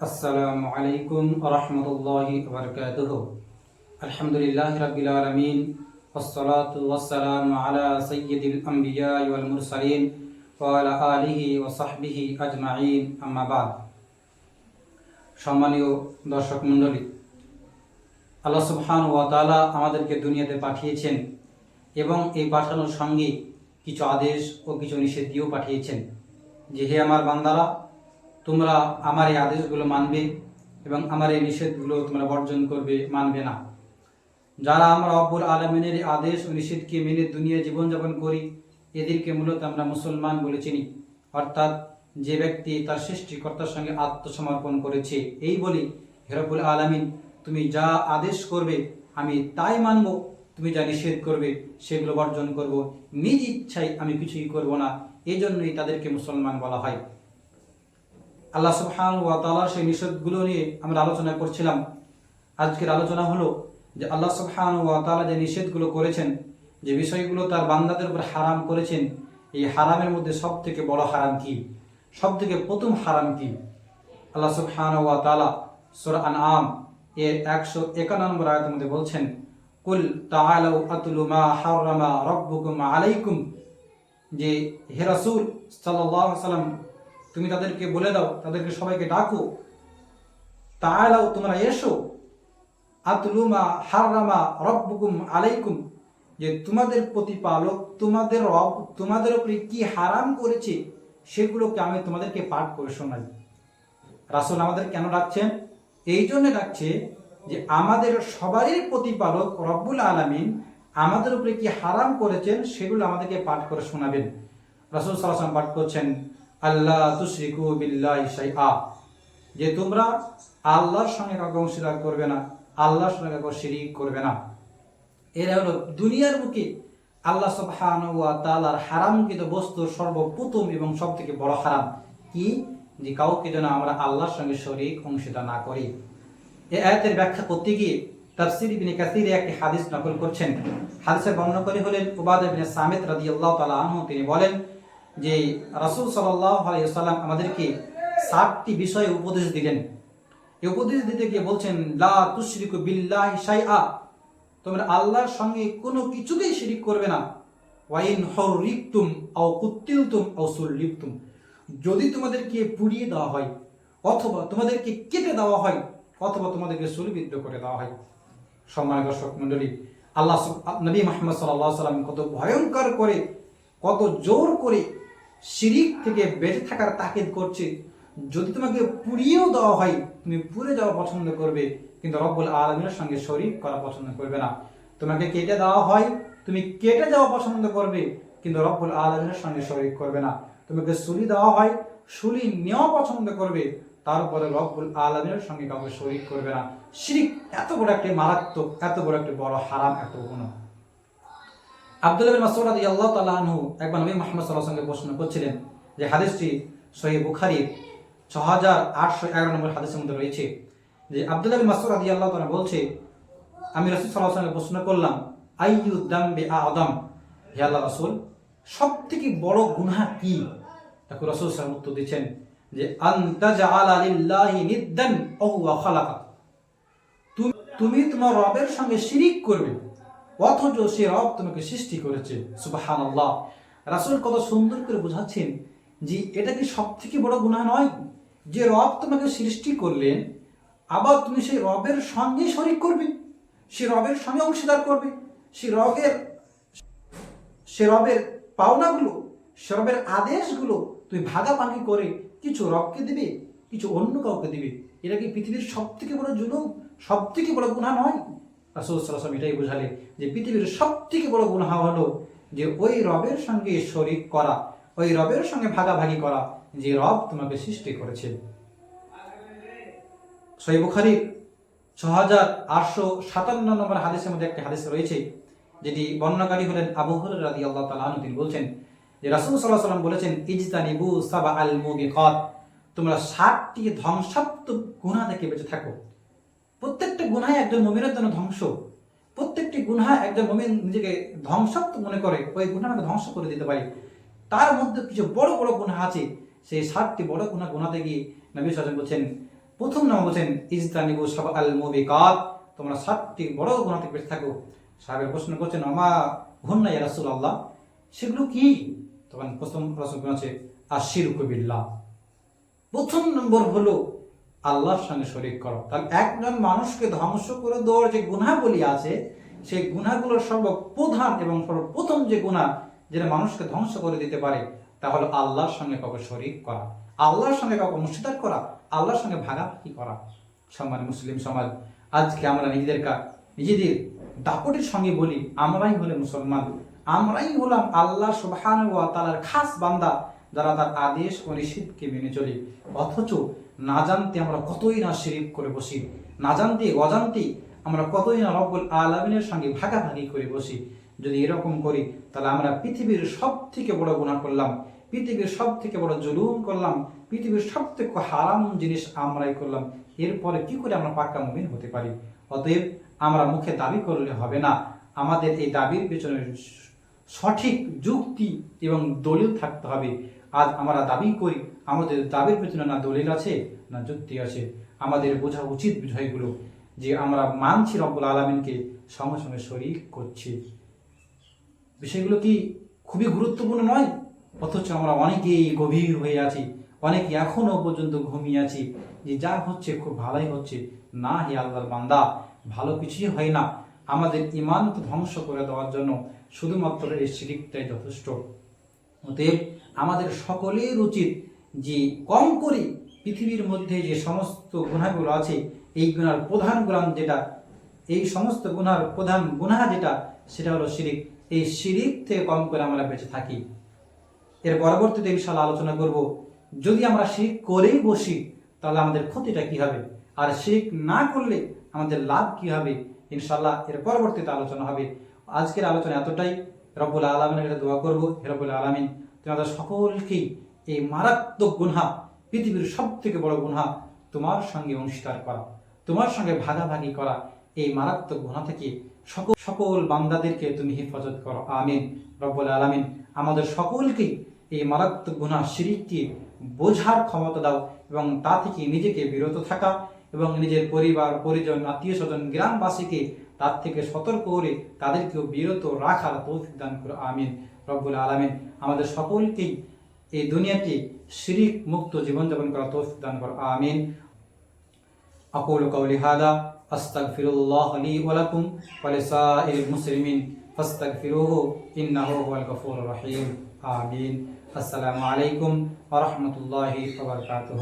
السلام عليكم ورحمة الله وبركاته الحمد لله رب العالمين والصلاة والسلام على سيد الأنبياء والمرسلين وعلى آله وصحبه أجمعين أما بعد সম্মানীয় দর্শক মণ্ডলী আল্লাহ সুবহান ওয়া তাআলা আমাদেরকে দুনিয়াতে পাঠিয়েছেন এবং এই পাঠানোর সঙ্গে কিছু আদেশ ও কিছু নিষেধ দিয়েও পাঠিয়েছেন যে হে আমার বান্দারা তোমরা আমার এই আদেশগুলো মানবে এবং আমার এই নিষেধগুলো তোমরা বর্জন করবে, মানবে না। যারা আমরা অপর আলমিনের আদেশ ও নিষেধকে মেনে দুনিয়া জীবনযাপন করি, এদেরকে মূলত আমরা মুসলমান বলে চিনি। অর্থাৎ যে ব্যক্তি তার সৃষ্টিকর্তার সঙ্গে আত্মসমর্পণ করেছে, এই বলি হেরবুল আলমিন, তুমি যা আদেশ করবে, আমি তাই মানব। তুমি যা নিষেধ করবে, সেগুলো বর্জন করব। নিজ ইচ্ছায় আমি কিছুই করব না। এই জন্যই তাদেরকে মুসলমান বলা হয়। আল্লাহ সুবহান ওয়া তাআলার সেই নিষেধগুলো নিয়ে আমরা আলোচনা করছিলাম। আজকের আলোচনা হলো যে আল্লাহ সুবহান ওয়া তালা যে নিষেধগুলো করেছেন, যে বিষয়গুলো তার বান্দাদের উপর হারাম করেছেন, এই হারামের মধ্যে সব থেকে বড় হারাম কি? সব থেকে প্রথম হারাম কি? আল্লাহ সুবহান ওয়া তাআলা সূরা আনআম এর একশো একান্ন নম্বর আয়াতের মধ্যে বলছেন, কুল তাআলাউ আতলু মা হারামা রাব্বুকুম আলাইকুম। যে হে রাসূল সাল্লাল্লাহু আলাইহি তুমি তাদেরকে বলে দাও, তাদেরকে সবাইকে ডাকো। তাআলাও তোমরা এসো। আতলুমা হারামা রব্বুকুম আলাইকুম। যে তোমাদের প্রতিপালক, তোমাদের রব, তোমাদের উপরে কি হারাম করেছে, সেগুলোকে আমি তোমাদেরকে পাঠ করে শোনাই। রাসূল আমাদের কেন ডাকছেন? এই জন্য ডাকছে যে আমাদের সবারই প্রতিপালক রব্বুল আলামিন আমাদের উপরে কি হারাম করেছেন, সেগুলো আমাদেরকে পাঠ করে শোনাবেন। রাসূল ওয়াসাল্লাম পাঠ করছেন আল্লাহ তুশরিকু বিল্লাহি শাইআ। যে তোমরা আল্লাহর সঙ্গে কাউকে অংশীদার করবে না, আল্লাহর সঙ্গে কাউকে শিরিক করবে না। এরা হলো দুনিয়ার বুকে আল্লাহ সুবহানাহু ওয়া তাআলার হারামকৃত বস্তু সর্বপ্রথম এবং সবথেকে বড় হারাম। কি? যে কাউকে যেন আমরা আল্লাহর সঙ্গে শরীক অংশীদার না করি। এই আয়াতের ব্যাখ্যা করতে গিয়ে তাফসীর ইবনে কাসির একটি হাদিস নকল করছেন। হাদিসের বর্ণনা করে হলেন উবাদ ইবনে সামিত রাদিয়াল্লাহু তাআলা আনহু। তিনি বলেন যে রাসূল ওয়াসাল্লাম আমাদেরকে সাতটি বিষয়ে উপদেশ দিলেন। উপদেশ দিতে গিয়ে বলছেন, লা বিল্লাহি শাইআ। তোমরা আল্লাহর সঙ্গে কোনো কিছুতেই শিরিক করবে না। ওয়াইন হরিকতুম আও কুত্তিলতুম আও সুল্লিপতুম যদি তোমাদেরকে পুড়িয়ে দেওয়া হয়, অথবা তোমাদেরকে কেটে দেওয়া হয়, অথবা তোমাদেরকে সুলবিদ্ধ করে দেওয়া হয়। সম্মানিত দর্শক মণ্ডলী, আল্লাহ নবী মোহাম্মদ সাল্লাহ সাল্লাম কত ভয়ঙ্কর করে, কত জোর করে শিরিক থেকে বেঁচে থাকার তাকিদ করছে। যদি তোমাকে পুড়িয়েও দেওয়া হয়, তুমি পুড়ে যাওয়া পছন্দ করবে, কিন্তু রব্বুল আলমীর সঙ্গে শরিক করা পছন্দ করবে না। তোমাকে কেটে দেওয়া হয়, তুমি কেটে যাওয়া পছন্দ করবে, কিন্তু রব্বুল আলমীর সঙ্গে শরিক করবে না। তোমাকে সুলি দেওয়া হয়, সুলি নেওয়া পছন্দ করবে তারপরে রব্বুল আলমীর সঙ্গে কাউকে শরিক করবে না। শিরিক এত বড় একটি মারাত্মক, এত বড় একটি বড় হারাম, এত গুণ আব্দুল বিন মাসউদ রাদিয়াল্লাহু তাআলা আনহু একবার নবী মুহাম্মদ ওয়াসাল্লামকে প্রশ্ন করছিলেন যে হাদিসটি সহিহ বুখারীর 6811 নম্বর হাদিসের মধ্যে রয়েছে। যে আব্দুল্লাহ বিন মাসউদ রাদিয়াল্লাহু তাআলা বলছে, আমি রাসূল ওয়াসাল্লামকে প্রশ্ন করলাম, আইয়ু দামবি আদম? হে আল্লাহ রাসূল, সবথেকে বড় গুনাহ কি? তখন রাসূল ওয়াসাল্লাম উত্তর দিচ্ছেন যে আনতাজআলা লিল্লাহি নিদ্দান ওয়া হুয়া খালাকা তু- তুমি তোমার রবের সঙ্গে শিরিক করবে। অথচ সে রব তোমাকে সৃষ্টি করেছে সুবাহান আল্লাহ রাসুল কত সুন্দর করে বোঝাচ্ছেন যে এটা কি সব থেকে বড় গুনাহ নয়? যে রব তোমাকে সৃষ্টি করলেন, আবার তুমি সেই রবের সঙ্গে শরিক করবে, সে রবের সঙ্গে অংশীদার করবে, সে রবের সে রবের পাওনাগুলো, সে রবের আদেশগুলো তুমি ভাগাভাগি করে কিছু রবকে দিবে, কিছু অন্য কাউকে দিবে। এটা কি পৃথিবীর সব থেকে বড় জুলুম সব থেকে বড় গুণা নয়? রাসুল সাল্লাম এটাই বোঝালে যে পৃথিবীর সব থেকে বড় গুণা হলো যে ওই রবের সঙ্গে শরিক করা, ওই রবের সঙ্গে ভাগাভাগি করা যে রব তোমাকে সৃষ্টি করেছে। সই বুখারির ছ হাজার আটশো সাতান্ন নম্বর হাদিসের মধ্যে একটি হাদিস রয়েছে, যেটি বর্ণনাকারী হলেন আবু হুরায়রা রাদিয়াল্লাহু তাআলা আনহু, তিনি বলছেন যে রাসূল আলাইহি সাল্লাম বলেছেন, ইজতানিবু সাবা আল মুবিকাত তোমরা সাতটি ধ্বংসাত্মক গুনাহ থেকে বেঁচে থাকো। প্রত্যেকটা গুনাহ একজন মুমিনের জন্য ধ্বংস। প্রত্যেকটি গুনাহ একজন মুমিন নিজেকে ধ্বংসাত্মক মনে করে, ওই গুনাহকে ধ্বংস করে দিতে পারে। তার মধ্যে কিছু বড় বড় গুনাহ আছে। সেই সাতটি বড় গুনাহ গুনাতে গিয়ে নবী ওয়াসাল্লাম বলছেন, প্রথম নাম বলছেন ইজতানিবু সব আল মুবিকাত। তোমরা সাতটি বড় গুণা থেকে বেঁচে থাকো। সাহেবের প্রশ্ন করছেন আমা হুন্না ইয়া রাসূলুল্লাহ? সেগুলো কি? তখন প্রথম প্রশ্ন আছে আশিরকু বিল্লাহ। প্রথম নম্বর হলো আল্লাহর সঙ্গে শরিক করো। তাহলে একজন মানুষকে ধ্বংস করে দেওয়ার যে গুণাবলী আছে, সেই গুণাগুলোর সর্বপ্রধান এবং সর্বপ্রথম যে গুণা যেটা মানুষকে ধ্বংস করে দিতে পারে, তা হলো আল্লাহর সঙ্গে কাউকে শরিক করা। আল্লাহর সঙ্গে কাউকে মুশিদার করা, আল্লাহর সঙ্গে ভাগাভাগি করা। সম্মান মুসলিম সমাজ, আজকে আমরা নিজেদের নিজেদের দাপটের সঙ্গে বলি, আমরাই হলে মুসলমান। আমরাই হলাম আল্লাহ সুবহান ওয়া তাআলার খাস বান্দা, যারা তার আদেশ ও নিষেধকে মেনে চলি। অথচ না জানতে আমরা কতই না শিরিক করে বসি, না জানতে, অজান্তে আমরা কতই না রব্বুল আলামিনের সঙ্গে ভাগাভাগি করে বসি। যদি এরকম করি, তাহলে আমরা পৃথিবীর সব থেকে বড় গুণা করলাম, পৃথিবীর সব থেকে বড় জুলুম করলাম, পৃথিবীর সব থেকে হারাম জিনিস আমরাই করলাম, এরপরে কি করে আমরা পাক্কা মুমিন হতে পারি? অতএব আমরা মুখে দাবি করলে হবে না। আমাদের এই দাবির পেছনে সঠিক যুক্তি এবং দলিল থাকতে হবে। আজ আমরা দাবি করি, আমাদের দাবির পেছনে না দলিল আছে, না যুক্তি আছে। আমাদের বোঝা উচিত বিষয়গুলো যে আমরা মানছি রব্বুল আলমিনকে, সঙ্গে সঙ্গে শরিক করছি। বিষয়গুলো কি খুবই গুরুত্বপূর্ণ নয়? অথচ আমরা অনেকেই গভীর হয়ে আছি, অনেকে এখনও পর্যন্ত ঘুমিয়ে আছি যে যা হচ্ছে খুব ভালোই হচ্ছে। না হে আল্লাহর বান্দা, ভালো কিছুই হয় না। আমাদের ইমানকে ধ্বংস করে দেওয়ার জন্য শুধুমাত্র এই শিরিকটাই যথেষ্ট। অতএব আমাদের সকলের উচিত যে কম করে পৃথিবীর মধ্যে যে সমস্ত গুণাগুলো আছে, এই গুণার প্রধান গুণান যেটা, এই সমস্ত গুণার প্রধান গুণা যেটা, সেটা হলো শিরিক। এই শিরিক থেকে কম করে আমরা বেঁচে থাকি। এর পরবর্তীতে ইনশাল্লাহ আলোচনা করব, যদি আমরা শিরিক করেই বসি, তাহলে আমাদের ক্ষতিটা কি হবে? আর শিরিক না করলে আমাদের লাভ কি হবে? ইনশাল্লাহ এর পরবর্তীতে আলোচনা হবে। আজকের আলোচনা এতটাই। রব্বুল আলমিনের দোয়া করব। হে রব্বুল আলমিন তোমাদের সকলকেই এই মারাত্মক গুনহা, পৃথিবীর সব থেকে বড় গুনহা তোমার সঙ্গে অংশীদার করা, তোমার সঙ্গে ভাগাভাগি করা, এই মারাত্মক গুণা থেকে সকল সকল বান্দাদেরকে তুমি হেফাজত করো। আমিন। রব্বুল আলমিন, আমাদের সকলকেই এই মারাত্মক গুণা শিরিককে বোঝার ক্ষমতা দাও এবং তা থেকে নিজেকে বিরত থাকা এবং নিজের পরিবার, পরিজন আত্মীয় স্বজন গ্রামবাসীকে তার থেকে সতর্ক করে তাদেরকেও বিরত রাখার তৌফিক দান করো। আমিন। রব্বুল আলমিন আমাদের সকলকেই এই দুনিয়াতে শিরিক মুক্ত জীবনযাপন করার তৌফিক দান করো আমিন أقول قولي هذا أستغفر الله لي ولكم ولسائر المسلمين فاستغفروه إنه هو الغفور الرحيم آمين السلام عليكم ورحمة الله وبركاته